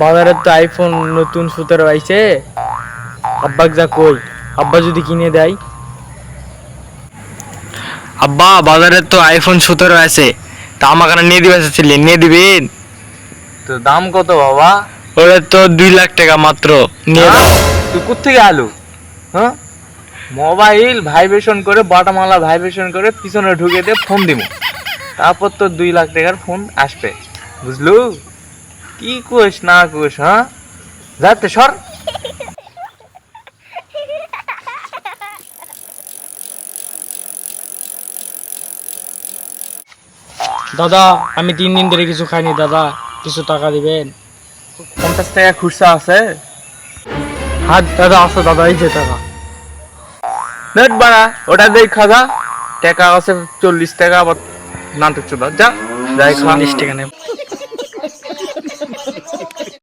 বাজারে তো আইফোন নতুন সতেরো আইছে। আব্বাক যা কই আব্বা যদি কিনে দেয়। আব্বা বাজারে তো আইফোন সতেরো আছে। তা আমাকে নিয়ে দিবে ছিলেন নিয়ে দিবেন। তো দাম কত বাবা? ওটা তো দুই লাখ টাকা মাত্র নিয়ে দাও। হ্যাঁ? তুই কোথেকে আলু? হ্যাঁ? মোবাইল ভাইব্রেশন করে বাটামালা ভাইব্রেশন করে পিছনে ঢুকে দিয়ে ফোন দিব তারপর তো দুই লাখ টাকার ফোন আসবে। বুঝলু? কি কোষ না কোষ হ্যাঁ? যাতে সর। দাদা আমি তিন দিন ধরে কিছু খাইনি দাদা। কিছু টাকা দিবেন? পঞ্চাশ টাকা খুচরা আছে। হাত দাদা আসো দাদা এই যে টাকা। নেট বাড়া ওটা দেখ খাজা। টাকা আছে চল্লিশ টাকা আবার নাটক চোদা। যা যাই চল্লিশ টাকা নেব।